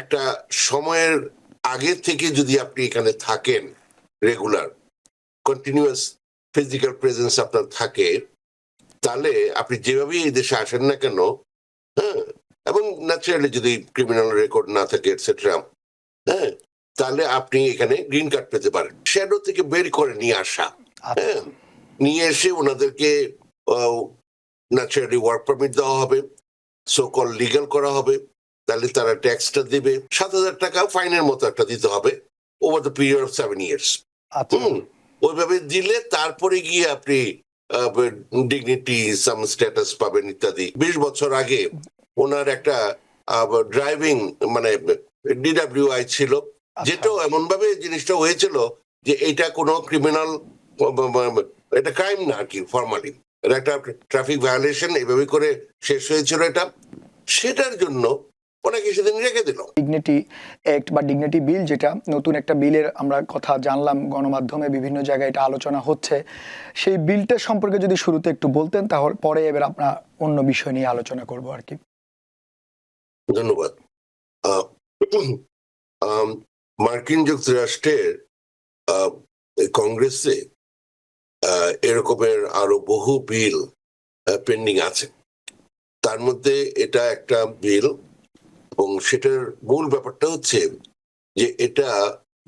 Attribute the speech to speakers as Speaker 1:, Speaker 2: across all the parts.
Speaker 1: একটা সময়ের আগে থেকে যদি আপনি এখানে থাকেন রেগুলার কন্টিনিউয়াস ফিজিক্যাল প্রেজেন্স আপনার থাকে তাহলে আপনি যেভাবেই এই দেশে আসেন না কেন হ্যাঁ এবং ন্যাচারালি যদি ক্রিমিনাল রেকর্ড না থাকে এটসেট্রা হ্যাঁ তাহলে আপনি এখানে গ্রিন কার্ড পেতে পারেন। শ্যাডো থেকে বের করে নিয়ে আসা
Speaker 2: আচ্ছা।
Speaker 1: হ্যাঁ নিয়ে এসে ওনাদেরকে ন্যাচারালি ওয়ার্ক পারমিট দেওয়া হবে সো কল লিগাল করা হবে তাহলে তারা ট্যাক্সটা দিবে। সাত হাজার টাকা ফাইনের মতো একটা দিতে হবে over the period of seven years hmm ওইভাবে দিলে তারপরে গিয়ে আপনি ডিগনিটি সাম স্ট্যাটাস পাবেন ইত্যাদি। বিশ বছর আগে ওনার একটা ড্রাইভিং মানে ডিডাব্লিউআই ছিল।
Speaker 2: আচ্ছা।
Speaker 1: যেটাও এমন ভাবে জিনিসটা হয়েছিল যে এটা কোনো ক্রিমিনাল এটা ক্রাইম না আর কি ফর্মালি একটা ট্রাফিক ভায়োলেশন এভাবে করে শেষ হয়েছিল এটা। সেটার জন্য ওনাকে সেদিন রেখে দিল।
Speaker 2: ডিগনিটি অ্যাক্ট বা ডিগনিটি বিল যেটা নতুন একটা বিলের আমরা কথা জানলাম গণমাধ্যমে বিভিন্ন জায়গায় এটা আলোচনা হচ্ছে। সেই বিলটা সম্পর্কে যদি শুরুতে একটু বলতেন তাহলে পরে এবার আমরা অন্য বিষয় নিয়ে আলোচনা করব আর কি।
Speaker 1: ধন্যবাদ। মার্কিন যুক্তরাষ্ট্রের কংগ্রেসে এরকমের আরও বহু বিল পেন্ডিং আছে। তার মধ্যে এটা একটা বিল এবং সেটার মূল ব্যাপারটা হচ্ছে যে এটা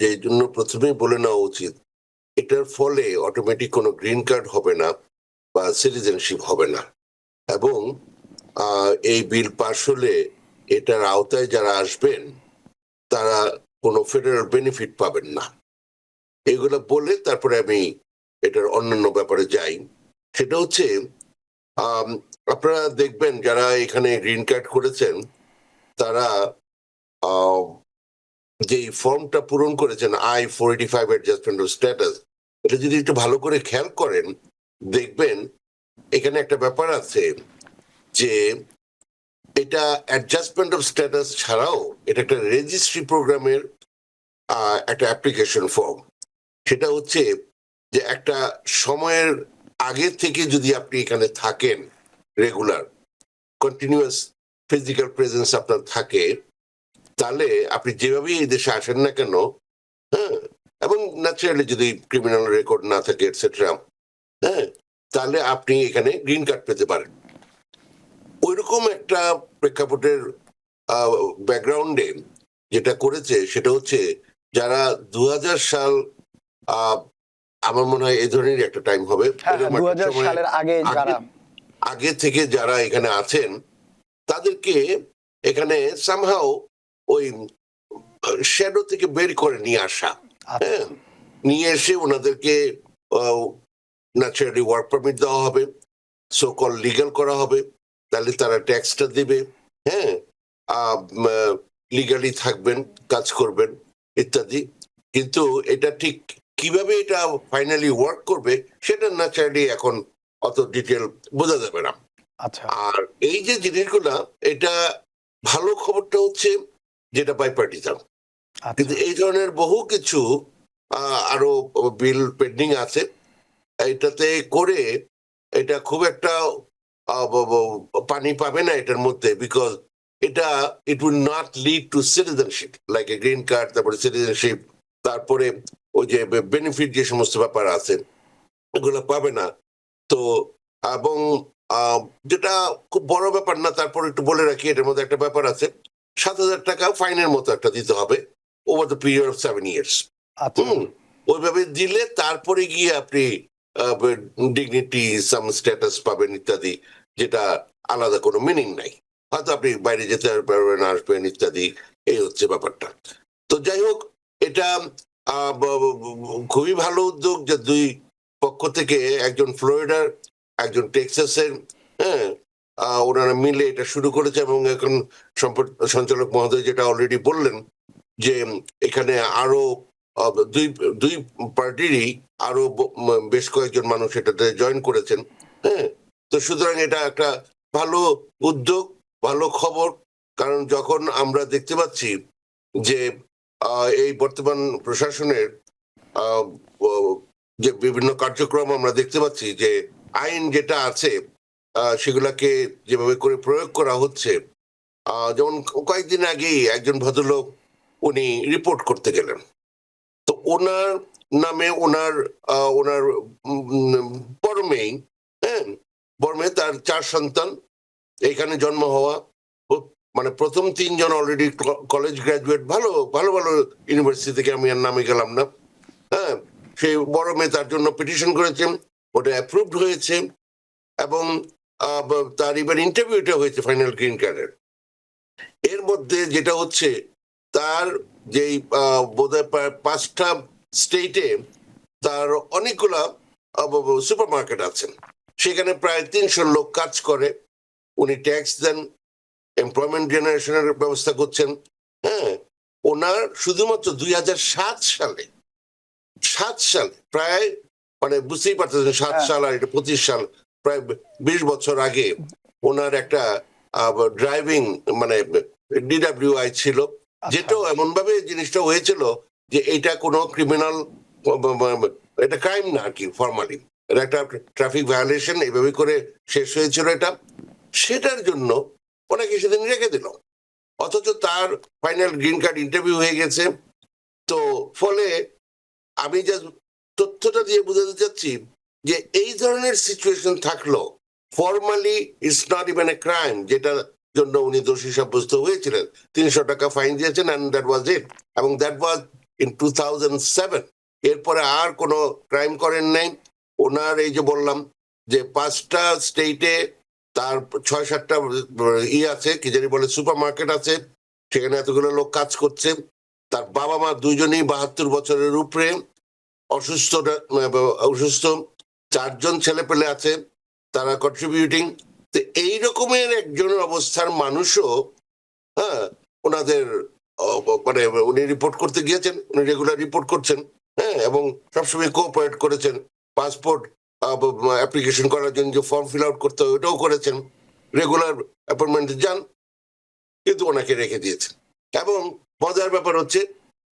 Speaker 1: যে জন্য প্রথমেই বলে নেওয়া উচিত, এটার ফলে অটোমেটিক কোনো গ্রিন কার্ড হবে না বা সিটিজেনশিপ হবে না। এবং এই বিল পাশ হলে এটার আওতায় যারা আসবেন, তারা কোনো ফেডারেল বেনিফিট পাবেন না। এগুলো বলে তারপরে আমি এটার অন্যান্য ব্যাপারে যাই। সেটা হচ্ছে আপনারা দেখবেন যারা এখানে গ্রিন কার্ড করেছেন তারা যে ফর্মটা পূরণ করেছেন, I four eighty five adjustment of status এটা যদি একটু ভালো করে খেয়াল করেন, দেখবেন এখানে একটা ব্যাপার আছে যে এটা অ্যাডজাস্টমেন্ট অফ স্ট্যাটাস ছাড়াও এটা একটা রেজিস্ট্রি প্রোগ্রামের একটা অ্যাপ্লিকেশন ফর্ম সেটা হচ্ছে যে একটা সময়ের আগে থেকে যদি আপনি এখানে থাকেন রেগুলার কন্টিনিউয়াস ফিজিক্যাল প্রেজেন্স আপনার থাকে তাহলে আপনি যেভাবেই এই দেশে আসেন না কেন হ্যাঁ এবং ন্যাচারালি যদি ক্রিমিনাল রেকর্ড না থাকে এটসেট্রা হ্যাঁ তাহলে আপনি এখানে গ্রিন কার্ড পেতে পারেন। ওইরকম একটা প্রেক্ষাপটের ব্যাকগ্রাউন্ডে যেটা করেছে সেটা হচ্ছে যারা দু হাজার সাল আহ, আমার মনে হয় এই ধরনের একটা টাইম হবে।
Speaker 2: হ্যাঁ যারা
Speaker 1: আগে থেকে যারা এখানে আছেন তাদেরকে এখানে সামহাও ওই শ্যাডো থেকে বের করে নিয়ে আসা।
Speaker 2: আচ্ছা।
Speaker 1: হ্যাঁ? নিয়ে এসে ওনাদেরকে ন্যাচারালি ওয়ার্ক পারমিট দেওয়া হবে সো কল লিগাল করা হবে তাহলে তারা ট্যাক্সটা দিবে হ্যাঁ? লিগালি থাকবেন কাজ করবেন ইত্যাদি। কিন্তু এটা ঠিক কীভাবে এটা ফাইনালি ওয়ার্ক করবে সেটা ন্যাচারালি এখন অত ডিটেল বোঝা যাবে না।
Speaker 2: আচ্ছা।
Speaker 1: আর এই যে জিনিসগুলা এটা ভালো খবরটা হচ্ছে যেটা বাইপার্টিজান
Speaker 2: আচ্ছা।
Speaker 1: কিন্তু এই ধরনের বহু কিছু আরও বিল পেন্ডিং আছে এটাতে করে এটা খুব একটা পানি পাবে না এটার মধ্যে বিকজ এটা it will not lead to citizenship like a green card তারপরে সিটিজেনশিপ তারপরে ওই যে বেনিফিট যে সমস্ত ব্যাপার আছে এগুলো পাবে না। তো এবং যেটা খুব বড় ব্যাপার না তারপর একটু বলে রাখি এটার মধ্যে একটা ব্যাপার আছে। সাত হাজার টাকা ফাইনের মতো একটা দিতে হবে over the period of seven years hmm ওইভাবে দিলে তারপরে গিয়ে আপনি ডিগনিটি সাম স্ট্যাটাস পাবেন ইত্যাদি যেটা আলাদা কোনো মিনিং নাই। হয়তো আপনি বাইরে যেতে পারবেন আসবেন ইত্যাদি এই হচ্ছে ব্যাপারটা। তো যাই হোক এটা খুবই ভালো উদ্যোগ যে দুই পক্ষ থেকে একজন ফ্লোরিডার একজন টেক্সাসের হ্যাঁ ওনারা মিলে এটা শুরু করেছে এবং এখন সঞ্চালক মহোদয় যেটা অলরেডি বললেন যে এখানে আরও দুই দুই পার্টিরই আরও বেশ কয়েকজন মানুষ এটাতে জয়েন করেছেন হ্যাঁ। তো সুতরাং এটা একটা ভালো উদ্যোগ, ভালো খবর, কারণ যখন আমরা দেখতে পাচ্ছি যে এই বর্তমান প্রশাসনের যে বিভিন্ন কার্যক্রম আমরা দেখতে পাচ্ছি যে আইন যেটা আছে সেগুলাকে যেভাবে করে প্রয়োগ করা হচ্ছে যেমন কয়েকদিন আগেই একজন ভদ্রলোক উনি রিপোর্ট করতে গেলেন। তো ওনার নামে ওনার ওনার মেয়ে হ্যাঁ বড় মেয়ে তার চার সন্তান, এখানে জন্ম হওয়া মানে প্রথম তিনজন অলরেডি কলেজ গ্রাজুয়েট ভালো ভালো ভালো ইউনিভার্সিটি থেকে আমি আর নামে গেলাম না হ্যাঁ সেই বড় মেয়ে তার জন্য পিটিশন করেছেন ওটা অ্যাপ্রুভড হয়েছে এবং তার এবার ইন্টারভিউটা হয়েছে ফাইনাল গ্রিন কার্ডের এর। মধ্যে যেটা হচ্ছে, তার যেই বোধহয় পাঁচটা স্টেটে তার অনেকগুলা সুপার মার্কেট আছেন সেখানে প্রায় তিনশো লোক কাজ করে। উনি ট্যাক্স দেন এমপ্লয়মেন্ট জেনারেশনের ব্যবস্থা করছেন। হ্যাঁ ওনার শুধুমাত্র দুই হাজার সাত সালে সাত সালে, প্রায় মানে বুঝতেই পারতেছেন সাত
Speaker 2: হ্যাঁ।
Speaker 1: সাল আর এটা পঁচিশ সাল প্রায় বিশ বছর আগে ওনার একটা ড্রাইভিং মানে ডিডাব্লিউআই ছিল
Speaker 2: আচ্ছা।
Speaker 1: যেটাও এমন ভাবে জিনিসটা হয়েছিল যে এটা কোনো ক্রিমিনাল এটা ক্রাইম না আর কি ফর্মালি এটা একটা ট্রাফিক ভায়োলেশন এইভাবে করে শেষ হয়েছিল এটা সেটার জন্য ওনাকে সেদিন রেখে দিল অথচ তার ফাইনাল গ্রিন কার্ড ইন্টারভিউ হয়ে গেছে তো ফলে আমি যা তথ্যটা দিয়ে বোঝাতে চাচ্ছি যে এই ধরনের সিচুয়েশন থাকল formally it's not even a crime যেটা জন্য উনি দোষী সাব্যস্ত হয়েছিলেন। তিনশো টাকা ফাইন দিয়েছেন অ্যান্ড দ্যাট ওয়াজ ইট এবং that was in two thousand seven এরপরে আর কোনো ক্রাইম করেন নাই। ওনার এই যে বললাম যে পাঁচটা স্টেটে তার ছয় সাতটা ই আছে, কি জানি বলে সুপার মার্কেট আছে, সেখানে এতগুলো লোক কাজ করছে। তার বাবা মা দুজনেই বাহাত্তর বছরের উপরে। অসুস্থ অসুস্থ চারজন ছেলে পেলে আছে, তারা কন্ট্রিবিউটিং তো এই রকমের একজন অবস্থার মানুষও হ্যাঁ ওনাদের মানে উনি রিপোর্ট করতে গিয়েছেন, উনি রেগুলার রিপোর্ট করছেন হ্যাঁ এবং সবসময় কোঅপারেট করেছেন পাসপোর্ট অ্যাপ্লিকেশন করার জন্য যে ফর্ম ফিল আউট করতে হয়, ওটাও করেছেন রেগুলার অ্যাপয়েন্টমেন্টে যান, কিন্তু ওনাকে রেখে দিয়েছেন। এবং মজার ব্যাপার হচ্ছে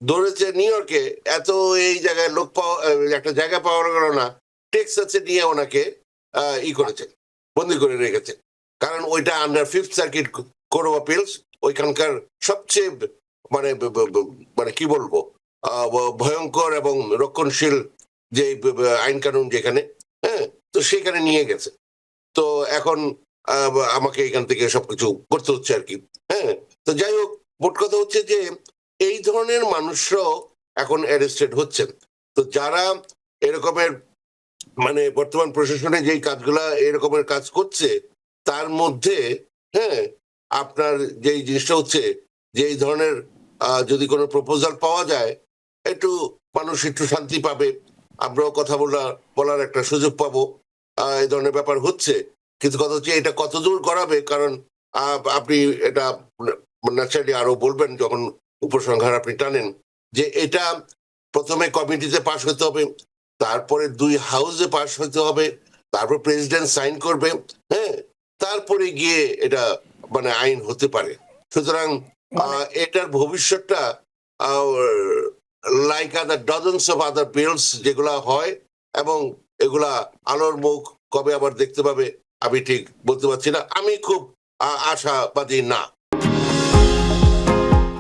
Speaker 1: ধরেছে নিউ ইয়র্কে এত এই জায়গায় লোক পাওয়া একটা জায়গা পাওয়া গেল না টেক্সাসে নিয়ে ওনাকে ই করেছে, বন্দি করে রেখেছে কারণ ওইটা under fifth circuit court of appeals ওইখানকার সবচেয়ে মানে মানে কি বলব ভয়ঙ্কর এবং রক্ষণশীল যে আইন কানুন যেখানে হ্যাঁ তো সেখানে নিয়ে গেছে। তো এখন আমাকে এখান থেকে সবকিছু করতে হচ্ছে আর কি হ্যাঁ তো যাই হোক, মোট কথা হচ্ছে যে এই ধরনের মানুষরাও এখন অ্যারেস্টেড হচ্ছেন। তো যারা এরকমের মানে বর্তমান প্রশাসনে যেই কাজগুলা এরকমের কাজ করছে, তার মধ্যে হ্যাঁ আপনার যেই জিনিসটা হচ্ছে যে এই ধরনের যদি কোনো প্রপোজাল পাওয়া যায়, একটু মানুষ একটু শান্তি পাবে। আমরাও কথা বলা, বলার একটা সুযোগ পাবো। এই ধরনের ব্যাপার হচ্ছে। কিন্তু কথা হচ্ছে এটা কতদূর করাবে কারণ আপনি এটা ন্যাচারালি আরও বলবেন যখন উপসংহার আপনি টানেন যে এটা প্রথমে কমিটিতে পাশ হতে হবে তারপরে দুই হাউসে পাশ হতে হবে তারপর প্রেসিডেন্ট সাইন করবে হ্যাঁ তারপরে গিয়ে এটা মানে আইন হতে পারে। সুতরাং এটার ভবিষ্যৎটা like other dozens of other bills যেগুলা হয় এবং এগুলা আলোর মুখ কবে আবার দেখতে পাবে আমি ঠিক বলতে পারছি না। আমি খুব আশাবাদী না।